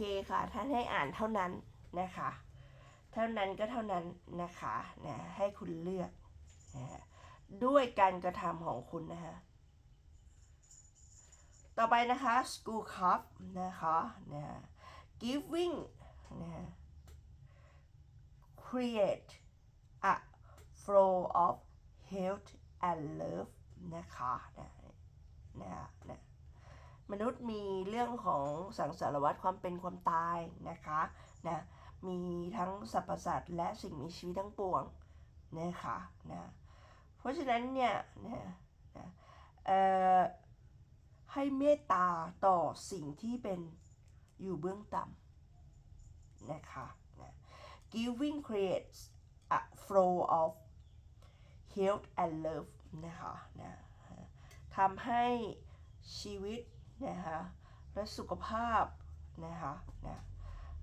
เคค่ะ ท่านให้อ่านเท่านั้นนะคะ เท่านั้นก็เท่านั้นนะคะนะให้คุณเลือกนะฮะด้วยการกระทำของคุณนะคะต่อไปนะคะ school cup นะคะนะ giving นะ create a flow of health and love นะคะนะนะนะ มนุษย์มีเรื่องของสังสารวัฏความเป็นความตายนะคะนะมีทั้งสรรพสัตว์และสิ่งมีชีวิตทั้งปวงนะคะนะเพราะฉะนั้นเนี่ยนะนะเอ่อให้เมตตาต่อสิ่งที่เป็นอยู่เบื้องต่ำนะคะนะ giving creates a flow of health and love นะคะนะทำให้ชีวิต นะคะและสุขภาพนะคะนะ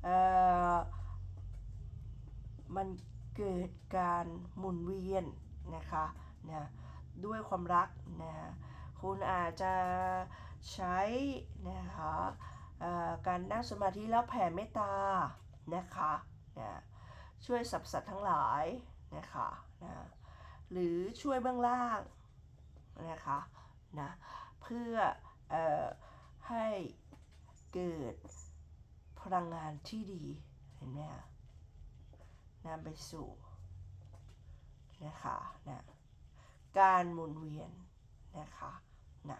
เอ่อมันเกิดการหมุนเวียนนะคะนะด้วยความรักนะคุณอาจจะใช้นะคะการนั่งสมาธิแล้วแผ่เมตตานะคะนะช่วยสรรพสัตว์ทั้งหลายนะคะนะหรือช่วยเบื้องล่างนะคะนะเพื่อเออ ให้เกิดพลังงานที่ดี เห็นไหมคะนำไปสู่นะคะนะการหมุนเวียนนะคะนะ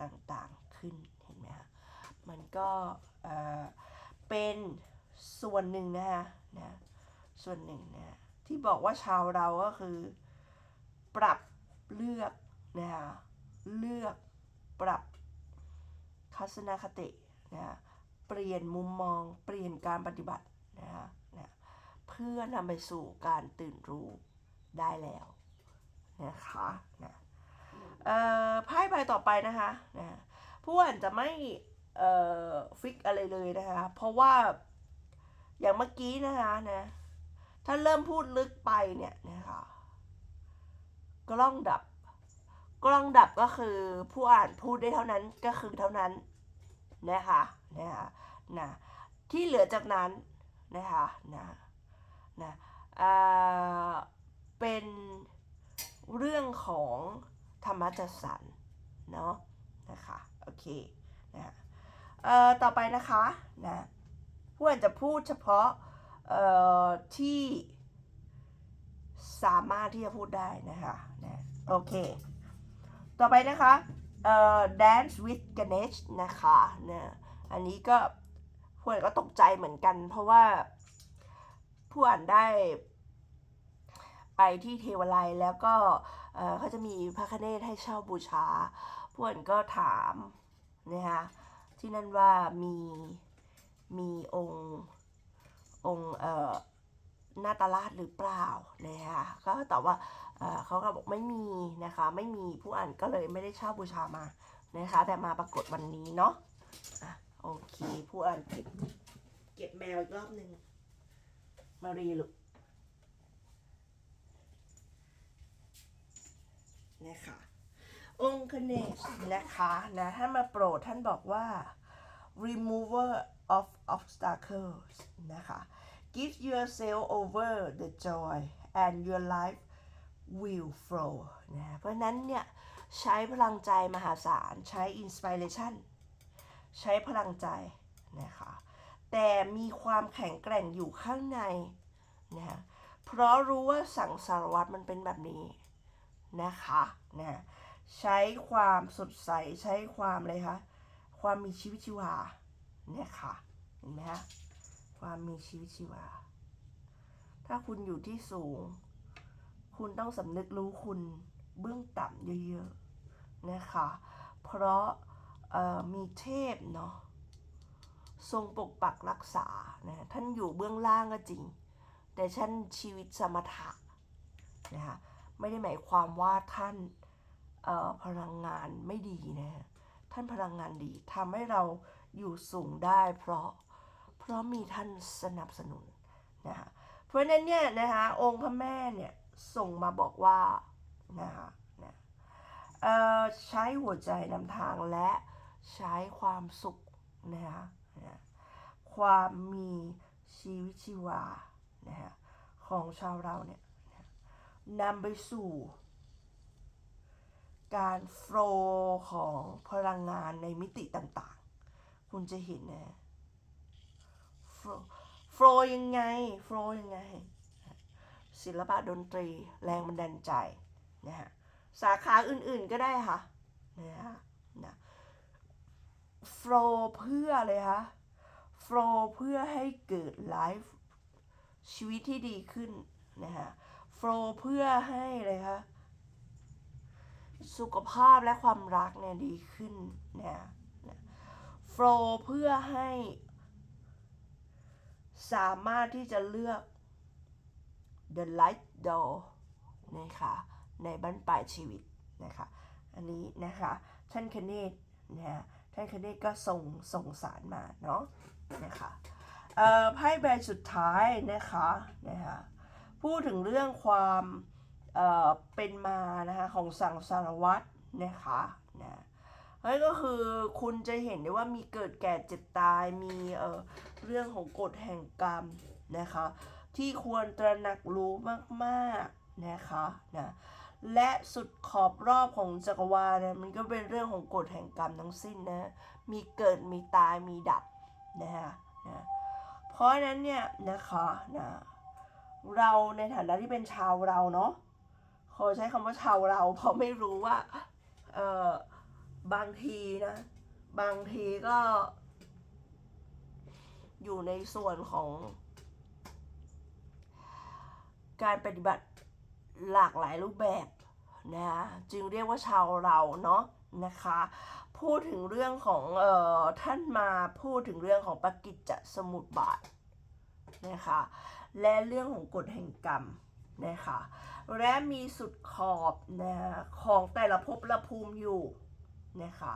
ต่างๆขึ้นเห็นไหมฮะมันก็เอ่อเป็นส่วนหนึ่งนะคะนะส่วนหนึ่งนะที่บอกว่าชาวเราก็คือ ปรับเลือกนะคะเลือกปรับ ทัศนคตินะเปลี่ยนมุมมอง เปลี่ยนการปฏิบัตินะคะนะเพื่อนำไปสู่การตื่นรู้ได้แล้วนะคะนะเอ่อไพ่ใบต่อไปนะคะนะผู้อ่านจะไม่ฟิกอะไรเลยนะคะ เพราะว่าอย่างเมื่อกี้นะคะนะถ้าเริ่มพูดลึกไปเนี่ยนะคะกล้องดับ กล้องดับก็คือผู้อ่านพูดได้เท่านั้นก็คือเท่านั้นนะคะนะคะนะที่เหลือจากนั้นนะคะนะนะเป็นเรื่องของธรรมจัดสรรเนาะนะคะโอเคนะเอ่อต่อไปนะคะนะผู้อ่านจะพูดเฉพาะเอ่อที่สามารถที่จะพูดได้นะคะนะโอเค ต่อไปนะคะเอ่อ dance with Ganesh นะคะเนะอันนี้ก็ผู้อ่านก็ตกใจเหมือนกัน เพราะว่าผู้อ่านได้ ไปที่เทวไลยแล้วก็เอ่อเขาจะมีพระคเนศให้เช่าบูชาพวกนก็ถามนะคะที่นั่นว่ามีมีองค์องค์เอ่อ นาตราชหรือเปล่านะคะก็ตอบว่าเขาก็บอกไม่มีนะคะ ไม่มีผู้อ่านก็เลยไม่ได้เช่าบูชามานะคะ แต่มาปรากฏวันนี้เนาะอะโอเค ผู้อ่านเก็บเก็บแมวอีกรอบหนึ่งมารีลูกนะคะองค์คเนศนะคะนะท่านมาโปรดท่านบอกว่า remover of obstacles นะคะ give yourself over the joy and your life will flow นะเพราะนั้นเนี่ย ใช้พลังใจมหาศาล ใช้ inspiration ใช้พลังใจนะคะแต่มีความแข็งแกร่งอยู่ข้างในนะเพราะรู้ว่าสังสารวัตรมันเป็นแบบนี้นะคะนะใช้ความสดใสใช้ความอะไรคะความมีชีวิตชีวาเนี่ยค่ะเห็นไหมฮะ ความมีชีวิตชีวา ถ้าคุณอยู่ที่สูง คุณต้องสำนึกรู้คุณเบื้องต่ำเยอะๆนะคะ เพราะมีเทพเนาะทรงปกปักรักษานะท่านอยู่เบื้องล่างก็จริง แต่ท่านชีวิตสมถะนะคะไม่ได้หมายความว่าท่านพลังงานไม่ดีนะท่านพลังงานดีทำให้เราอยู่สูงได้เพราะ เพราะมีท่านสนับสนุนนะคะเพราะฉะนั้นเนี่ยนะคะองค์พระแม่เนี่ยส่งมาบอกว่านะคะนะเอ่อใช้หัวใจนำทางและใช้ความสุขนะคะนะความมีชีวิตชีวานะฮะของชาวเราเนี่ยนะนำไปสู่ การโฟลของพลังงานในมิติต่างๆ คุณจะเห็นนะ โฟลว์ยังไงโฟลว์ยังไง ศิลปะดนตรีแรงบันดาลใจนะฮะสาขาอื่นๆก็ได้ค่ะนะฮะนะโฟล์เพื่ออะไรคะโฟล์เพื่อให้เกิดไลฟ์ชีวิตที่ดีขึ้นนะฮะโฟล์เพื่อให้อะไรคะสุขภาพและความรักเนี่ยดีขึ้นนะนะโฟล์เพื่อให้ สามารถที่จะเลือก The Light Door นะคะในบั้นปลายชีวิตนะคะอันนี้นะคะท่านคเนตนะฮะท่านคเนตก็ส่งส่งสารมาเนาะนะคะไพ่ใบสุดท้ายนะคะนะคะพูดถึงเรื่องความเเป็นมานะคะของสังสารวัตรนะคะนะ เฮ้ยก็คือคุณจะเห็นได้ว่ามีเกิดแก่เจ็บตายมีเอ่อเรื่องของกฎแห่งกรรมนะคะ ที่ควรตระหนักรู้มากๆนะคะนะและสุดขอบรอบของจักรวาลนี่ยมันก็เป็นเรื่องของกฎแห่งกรรมทั้งสิ้นนะมีเกิดมีตายมีดับนะฮะนะเพราะฉะนั้นเนี่ยนะคะนะเราในฐานะที่เป็นชาวเราเนาะขอใช้คำว่าชาวเราเพราะไม่รู้ว่าเออ บางทีนะ บางทีก็ อยู่ในส่วนของ การปฏิบัติหลากหลายรูปแบบนะจึงเรียกว่าชาวเราเนาะนะคะ พูดถึงเรื่องของเอ่อท่านมาพูดถึงเรื่องของปกิจจสมุปบาทนะคะและเรื่องของกฎแห่งกรรมนะคะและมีสุดขอบนะของแต่ละภพละภูมิอยู่ นะคะ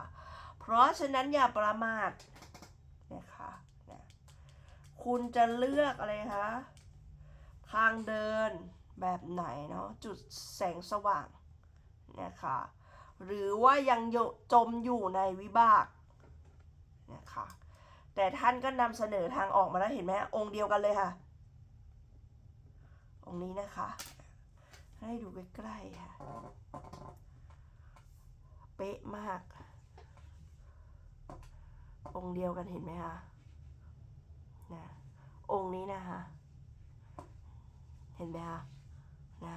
เพราะฉะนั้นอย่าประมาทนะคะนะคุณจะเลือกอะไรคะทางเดินแบบไหนเนาะจุดแสงสว่างนะคะหรือว่ายังยจมอยู่ในวิบากนะคะแต่ท่านก็นำเสนอทางออกมาแล้วเห็นไหมองค์เดียวกันเลยค่ะ องค์นี้นะคะ ให้ดูใกล้ๆค่ะ เป๊ะมาก องค์เดียวกันเห็นไหมคะนะองค์นี้นะคะเห็นไหมคะนะ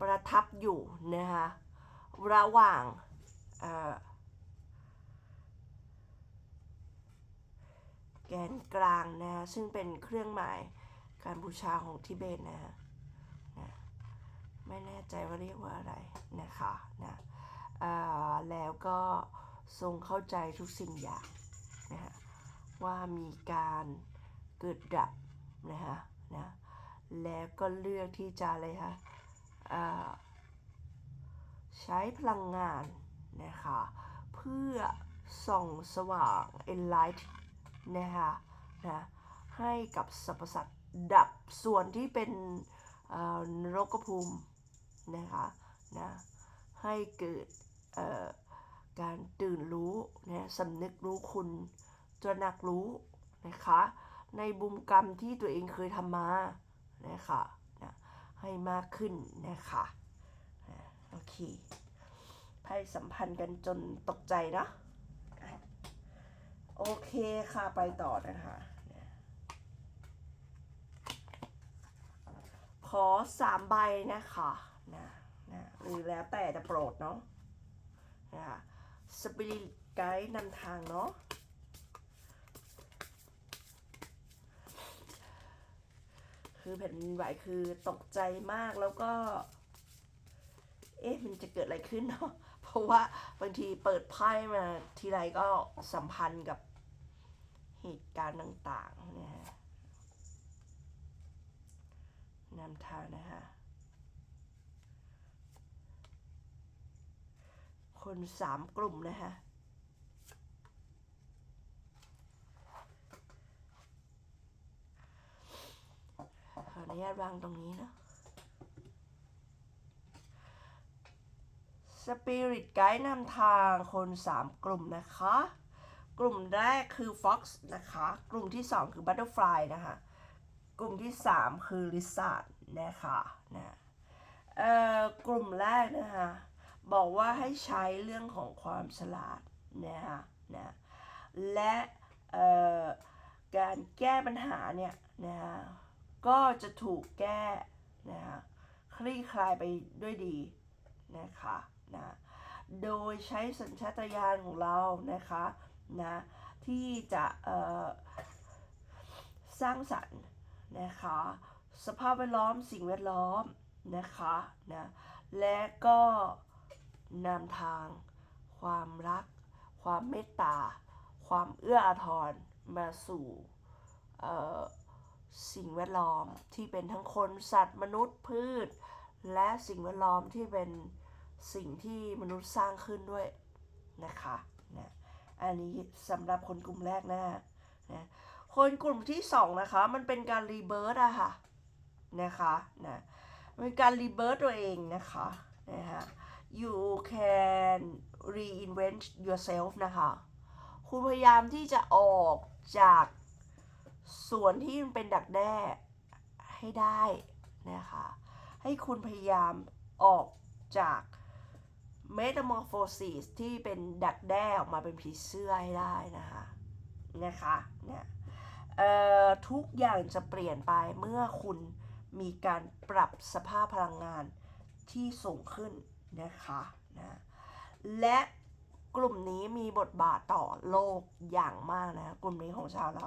ประทับอยู่นะคะระหว่างแกนกลางนะซึ่งเป็นเครื่องหมายการบูชาของทิเบตนะฮะนะไม่แน่ใจว่าเรียกว่าอะไรนะคะนะ แล้วก็ทรงเข้าใจทุกสิ่งอย่างนะฮะว่ามีการเกิดดับนะฮะนะแล้วก็เลือกที่จะอะไรคะใช้พลังงานนะคะเพื่อส่องสว่าง enlight นะคะนะให้กับสรรพสัตว์ดับส่วนที่เป็นนรกภูมินะคะนะให้เกิด การตื่นรู้นะสำนึกรู้คุณตระหนักรู้นะคะ ในบุญกรรมที่ตัวเองเคยทำมานะคะนะให้มากขึ้นนะคะโอเคไพ่สัมพันธ์กันจนตกใจนะโอเคค่ะไปต่อนะคะนะขอสามใบนะคะนะนะหรือแล้วแต่จะโปรดเนาะ นะคะสปิริตไกด์นำทางเนาะคือแผ่นดินไหวคือตกใจมากแล้วก็ เอ๊ะมันจะเกิดอะไรขึ้นเนาะเพราะว่าบางทีเปิดไพ่มาทีไรก็สัมพันธ์กับเหตุการณ์ต่างๆนะฮะนำทางนะฮะ คนสามกลุ่มนะฮะขออนุญาตวางตรงนี้เนอะสปิริตไกด์นำทางคนสามกลุ่มนะคะ กลุ่มแรกคือ fox นะคะ กลุ่มที่ 2 คือ butterfly นะคะ กลุ่มที่ 3 คือ lizard นะคะนะเอ่อกลุ่มแรกนะคะ บอกว่าให้ใช้เรื่องของความฉลาดนะคะนะและการแก้ปัญหาเนี่ยนะคะก็จะถูกแก้นะคะคลี่คลายไปด้วยดีนะคะนะโดยใช้สัญชาตญาณของเรานะคะนะที่จะสร้างสรรค์นะคะสภาพแวดล้อมสิ่งแวดล้อมนะคะนะและก็ นำทาง ความรัก ความเมตตา ความเอื้ออาทรมาสู่สิ่งแวดล้อมที่เป็นทั้งคนสัตว์มนุษย์พืช และสิ่งแวดล้อมที่เป็นสิ่งที่มนุษย์สร้างขึ้นด้วยนะคะนะอันนี้สำหรับคนกลุ่มแรกนะนะคนกลุ่มที่สองนะคะมันเป็นการรีเบิร์ตอะค่ะนะคะนะมันเป็นการรีเบิร์ตตัวเองนะคะนะฮะ you can reinvent yourself นะคะ คุณพยายามที่จะออกจากส่วนที่มันเป็นดักแด้ให้ได้นะคะ ให้คุณพยายามออกจาก metamorphosis ที่เป็นดักแด้ออกมาเป็นผีเสื้อให้ได้นะคะ นะคะเนี่ยทุกอย่างจะเปลี่ยนไปเมื่อคุณมีการปรับสภาพพลังงานที่สูงขึ้น นะคะนะและกลุ่มนี้มีบทบาทต่อโลกอย่างมากนะกลุ่มนี้ของชาวเรา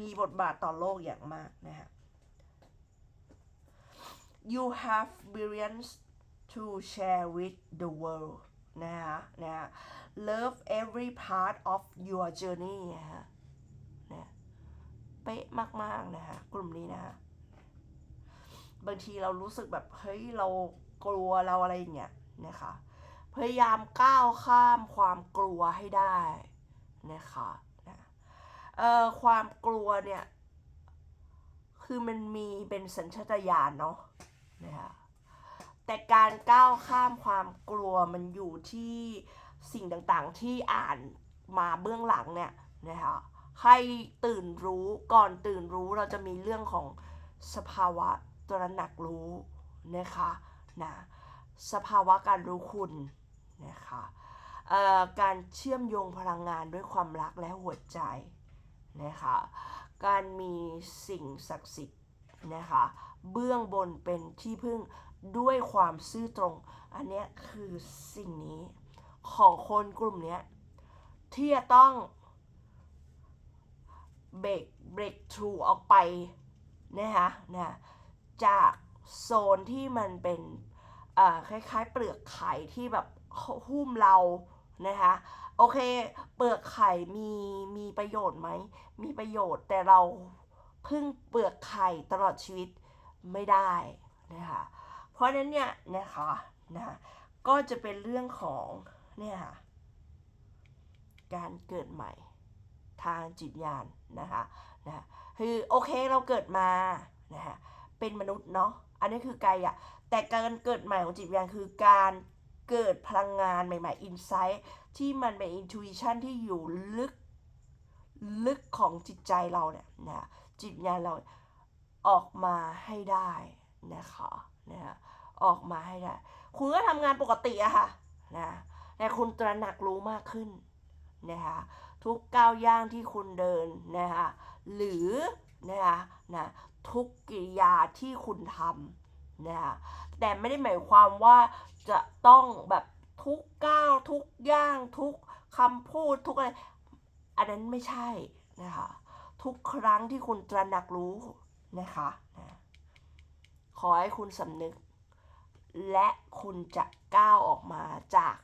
มีบทบาทต่อโลกอย่างมากนะฮะ you have brilliance to share with the world นะฮะนะฮะ love every part of your journey นะฮะนะเป๊ะมาก ๆ นะฮะ กลุ่มนี้นะฮะ บางทีเรารู้สึกแบบ เฮ้ย เรากลัวเราอะไรอย่างเงี้ย นะคะ พยายามก้าวข้ามความกลัวให้ได้นะคะนะเอ่อความกลัวเนี่ย คือมันมีเป็นสัญชาตญาณเนาะนะคะแต่การก้าวข้ามความกลัวมันอยู่ที่สิ่งต่างๆที่อ่านมาเบื้องหลังเนี่ยนะคะให้ตื่นรู้ก่อนตื่นรู้เราจะมีเรื่องของสภาวะตระหนักรู้นะคะนะ สภาวะการรู้คุณนะคะการเชื่อมโยงพลังงานด้วยความรักและหัวใจนะคะการมีสิ่งศักดิ์สิทธิ์นะคะเบื้องบนเป็นที่พึ่งด้วยความซื่อตรง อันนี้คือสิ่งนี้ของคนกลุ่มนี้ที่จะต้องเบรกเบรกทรูออกไปนะคะนะจากโซนที่มันเป็น คล้ายๆ เปลือกไข่ที่แบบหุ้มเรานะคะโอเค เปลือกไข่มีมีประโยชน์ไหมมีประโยชน์แต่เราพึ่งเปลือกไข่ตลอดชีวิตไม่ได้นะคะเพราะนั้นเนี่ยนะคะนะก็จะเป็นเรื่องของเนี่ยค่ะการเกิดใหม่ทางจิตญาณนะคะนะคือโอเคเราเกิดมานะคะเป็นมนุษย์เนาะอันนี้คือกายอะ แต่การเกิดใหม่ของจิตวิญญาณคือการเกิดพลังงานใหม่ๆอินไซต์ที่มันเป็นอินทู i ชันที่อยู่ลึกลึกของจิตใจเราเนี่ยนะจิตวิญญาณเราออกมาให้ได้นะคะนะออกมาให้ได้ คุณก็ทำงานปกติอะค่ะนะแต่คุณตระหนักรู้มากขึ้นนะคะทุกก้าวย่างที่คุณเดินนะคะหรือนะคะนะทุกกิริยาที่คุณทำ นะคะแต่ไม่ได้หมายความว่าจะต้องแบบทุกก้าวทุกย่างทุกคำพูดทุกอะไร อันนั้นไม่ใช่นะคะทุกครั้งที่คุณตระหนักรู้นะคะนะขอให้คุณสำนึก และคุณจะก้าวออกมาจาก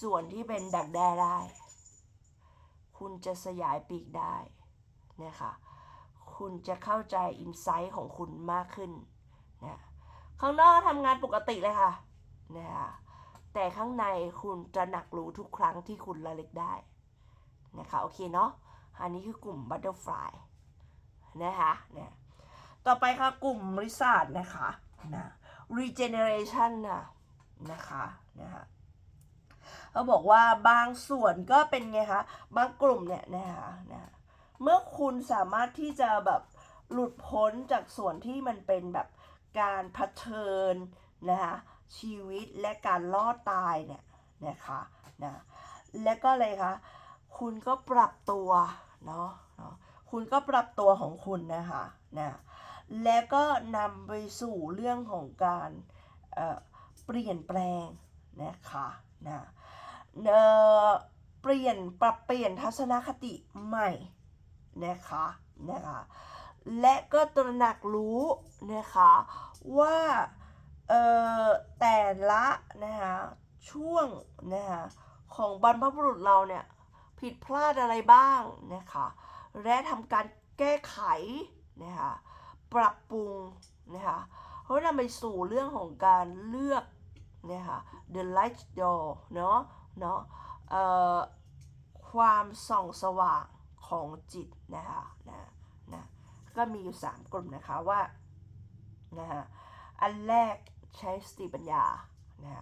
ส่วนที่เป็นดักแด้ได้ คุณจะสยายปีกได้นะคะ คุณจะเข้าใจอินไซต์ของคุณมากขึ้นนะ ข้างนอกทำงานปกติเลยค่ะนะคะแต่ข้างในคุณจะหนักรู้ทุกครั้งที่คุณระลึกได้นะคะโอเคเนาะอันนี้คือกลุ่ม Butterfly นะคะเนะต่อไปค่ะกลุ่มริซาร์ดนะคะนะ regeneration นะนะคะนะคะเขาบอกว่าบางส่วนก็เป็นไงคะบางกลุ่มเนี่ยนะคะนะเมื่อคุณสามารถที่จะแบบหลุดพ้นจากส่วนที่มันเป็นแบบ การเผชิญนะคะชีวิตและการรอดตายเนี่ยนะคะนะและก็เลยคะคุณก็ปรับตัวเนาะเนาะคุณก็ปรับตัวของคุณนะคะนะแล้วก็นำไปสู่เรื่องของการเเปลี่ยนแปลงนะคะนะเเปลี่ยนปรับเปลี่ยนทัศนคติใหม่นะคะนะคะ และก็ตระหนักรู้นะคะว่าเอ่อแต่ละนะคะช่วงนะคะของบรรพบุรุษเราเนี่ยผิดพลาดอะไรบ้างนะคะและทำการแก้ไขนะคะปรับปรุงนะคะเพราะนำไปสู่เรื่องของการเลือกนะคะ the light door เนาะเนาะเอ่อความส่องสว่างของจิตนะคะนะะ ก็มีอยู่ 3 กลุ่มนะคะว่านะฮะอันแรกใช้สติปัญญานะฮะ